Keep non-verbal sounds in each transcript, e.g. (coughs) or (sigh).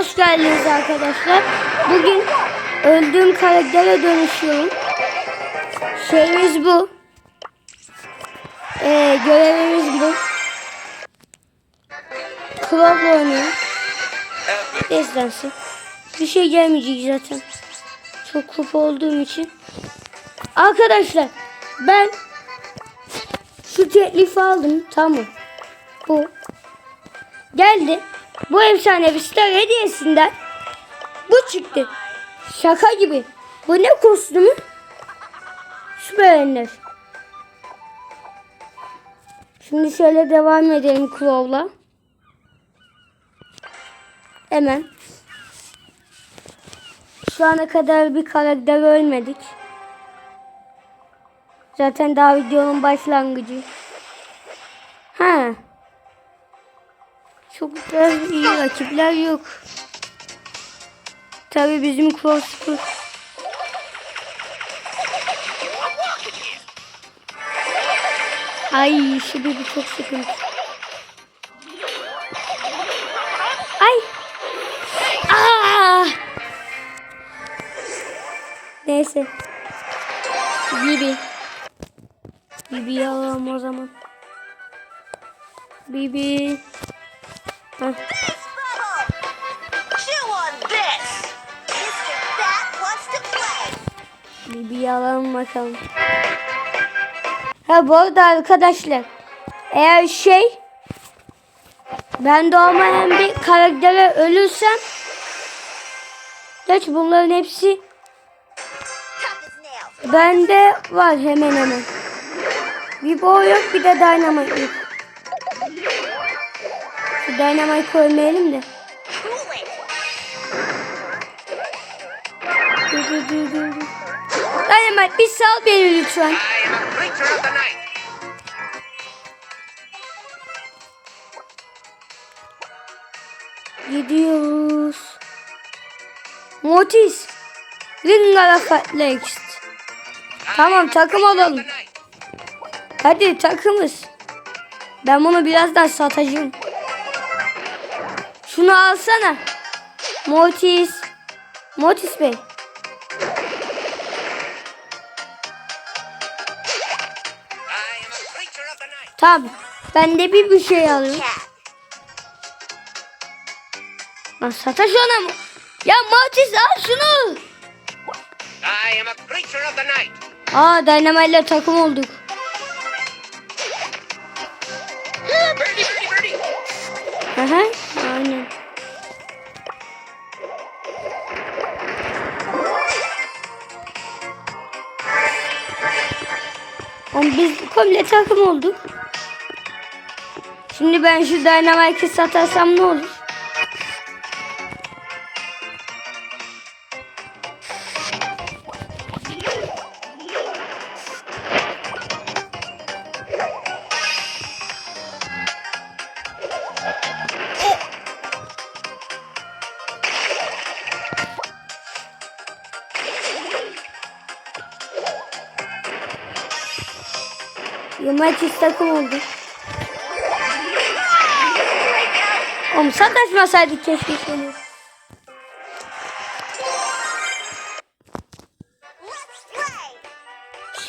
Hoş geldiniz arkadaşlar. Bugün öldüğüm karaktere dönüşüyorum. Şeyimiz bu. Ee, görevimiz bu. Crow'la oynuyor. Destansı. Bir şey gelmeyecek zaten. Çok kupa olduğum için. Arkadaşlar ben şu teklifi aldım. Tamam. Bu. Geldi. Bu efsanevi star hediyesinden bu çıktı. Şaka gibi. Bu ne kostümü? Süper Ender. Şimdi şöyle devam edelim Crow'la. Hemen. Şu ana kadar bir karakter ölmedik. Zaten daha videonun başlangıcı. İyi rakipler yok. Tabi bizim crossfit. Ay şu bir çok sıkıntı. Ay. Aa! Neyse. Bibi. Bibi'yi alalım o zaman. Bibi. To play. Bibi'yi alalım bakalım. Ha bu arada arkadaşlar. Eğer şey ben doğmayan bir karaktere ölürsem Geç bunların hepsi bende var hemen hemen. Bir boy yok bir de dynamite yok. Dynamite koymayalım da. Dur dur dur dur. Dynamite bir sal beni lütfen. Gidiyoruz. Motis. Ringara Fatlext. Tamam takım olalım. Hadi takımız. Ben bunu birazdan satacağım. Şunu alsana. Motis. Motis Bey. Tamam. Ben de bir bir şey. Cat. Lan sataş ona mı? Ya Motis al şunu. I am a creature of the night. Aa ile takım olduk. Birdie, birdie, birdie. Aha, komple takım olduk. Şimdi ben şu Dynamite'ı satarsam ne olur? Yumaçis takım oldu. Oğlum sataşmasaydık keşke seni.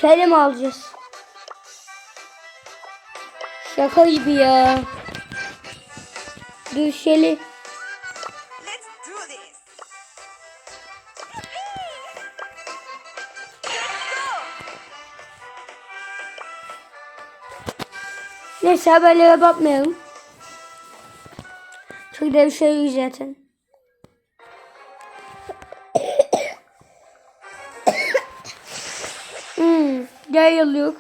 Şöyle mi alacağız? Şaka gibi ya. Dur Neyse haberlere bakmayalım. Çok da bir şey zaten. hmm, yayıl yok.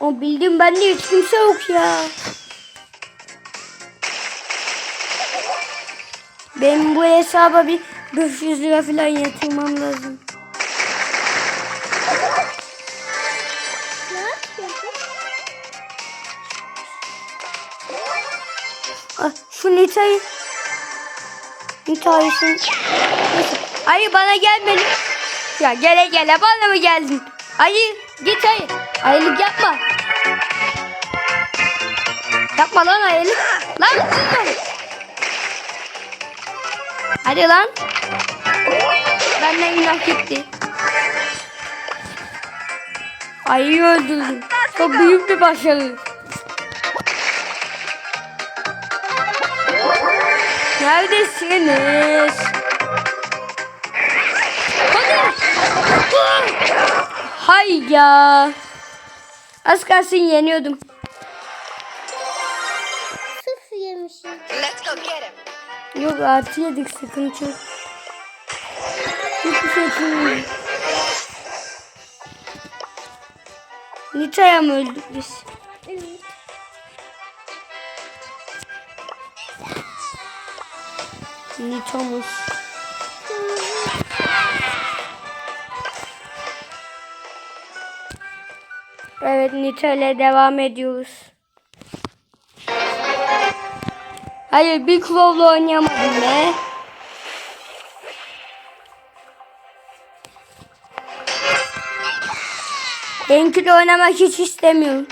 O bildiğim bende hiç kimse yok ya. Benim bu hesaba bir 500 lira falan yatırmam lazım. Nita'yı. Nita'yı sen. Hayır bana gelmedi. Ya gele gele bana mı geldin? Hayır git hayır. Ayılık yapma. Yapma lan ayılık. Lan dur. Hadi lan. Benden günah gitti. Ayıyı öldürdüm. Çok büyük bir başarı. Neredesiniz? Hadi. Hay ya. Az kalsın yeniyordum. Sıfır yemişim. Let's go get him. Yok artı yedik sıkıntı yok. Hiçbir şey Nita'ya mı öldük biz? Nita'mız. Evet Nita ile devam ediyoruz. Hayır bir Crow'la oynayamadım be. Benimkiyle oynamak hiç istemiyorum.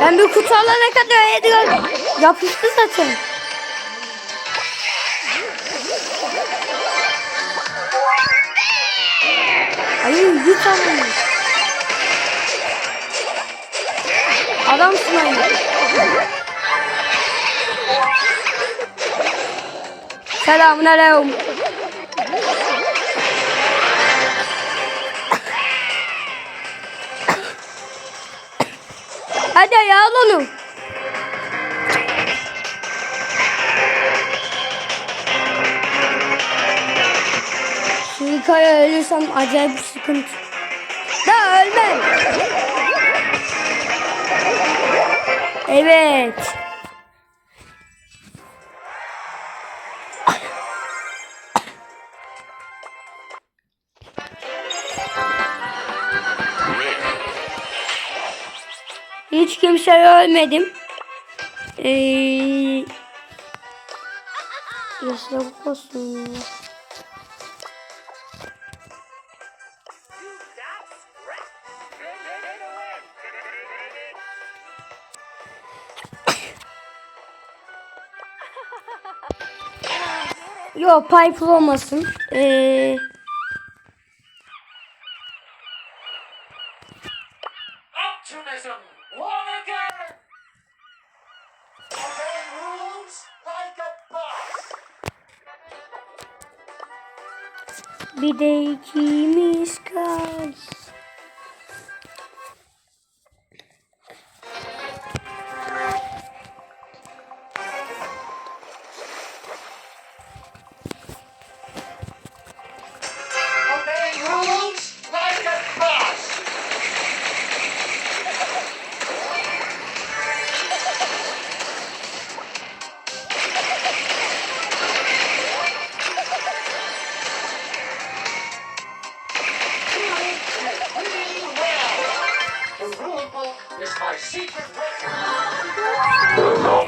Ben bir kutu alana kadar Edgar yapıştı zaten. Hayır git alın. Adamsın hayır. Selamun aleyküm. Hadi ya al onu. Şurikaya ölürsem acayip bir sıkıntı. Da ölmem. Evet. Hiç kimseye ölmedim. Ee, Yasak olsun. ya. Yo pipe olmasın. Ee, Optimism, one again! Obey rules like a boss! Secret weapon.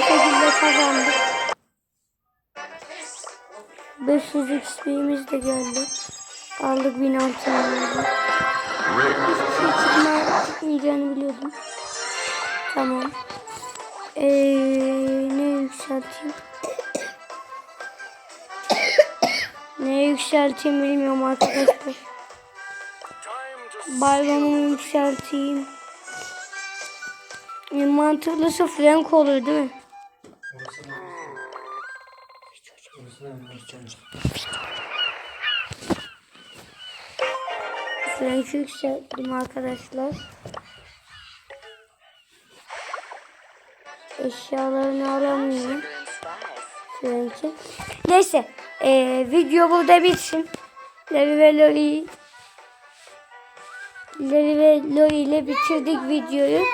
Şekilde kazandık. 500 XP'miz de geldi. Aldık 1000 altınımızı. Hiçbir şey çıkma, çıkmayacağını biliyordum. Tamam. Ee, ne yükselteyim? (coughs) ne yükselteyim bilmiyorum arkadaşlar. Bayramımı yükselteyim. E, mantıklısı Frank olur değil mi? Frenki yükselttim arkadaşlar. Eşyalarını alamıyorum. Frenki. Neyse. eee, video burada bitsin. Levi ve Lori Levi ve Lori ile bitirdik videoyu.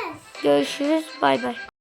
Görüşürüz. Bay bay.